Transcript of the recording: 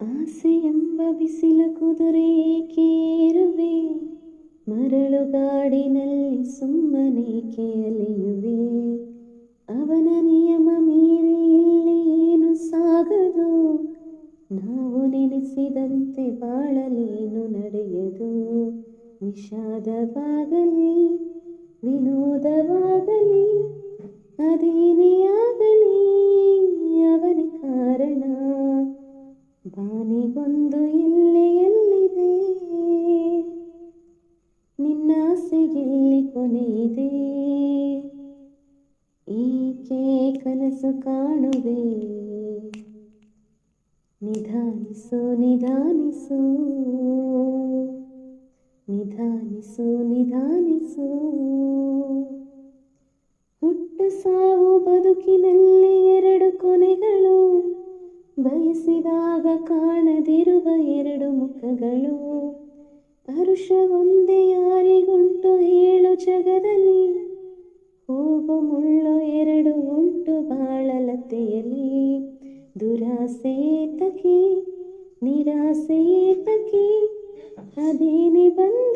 ಆಸೆ ಎಂಬ ಬಿಸಿಲ ಕುದುರೆ ಕೇರುವೆ. ಮರಳುಗಾಡಿನಲ್ಲಿ ಸುಮ್ಮನೆ ಅಲೆಯುವೆ ಅವನ ನಿಯಮ ಮೀರಿ ಇಲ್ಲಿ ಏನು ಸಾಗದು? ನಾವು ನೆನೆಸಿದಂತೆ ಬಾಳಲೇನು ನಡೆಯದು? ವಿಷಾದವಾಗಲಿ, ವಿನೋದವಾಗಲಿ, ಅದೇನೇ ಬಾನಿಗೊಂದು ಇಲ್ಲಿ ಎಲ್ಲಿದೆ? ನಿನ್ನ ಆಸೆಗೆಲ್ಲಿ ಕೊನೆಯಿದೆ. ಏಕೆ ಕನಸು ಕಾಣುವೆ. ನಿಧಾನಿಸು ನಿಧಾನಿಸು. ನಿಧಾನಿಸು ನಿಧಾನಿಸು. ಹುಟ್ಟು ಸಾವು ಬದುಕಿನಲ್ಲಿ ಎರಡು ಕೊನೆಗಳು ಬಯಸಿದಾಗ ಕಾಣದಿರುವ ಎರಡು ಮುಖಗಳು. ಪರುಷ ಒಂದೇ ಯಾರಿಗುಂಟು ಹೇಳು ಜಗದಲ್ಲಿ. ಹೂವು ಮುಳ್ಳು ಎರಡು ಉಂಟು ಬಾಳಲತೆಯಲ್ಲಿ. ದುರಾಸೇತಕೆ ನಿರಾಸೇತಕಿ ಅದೇನೆ ಬಂದರು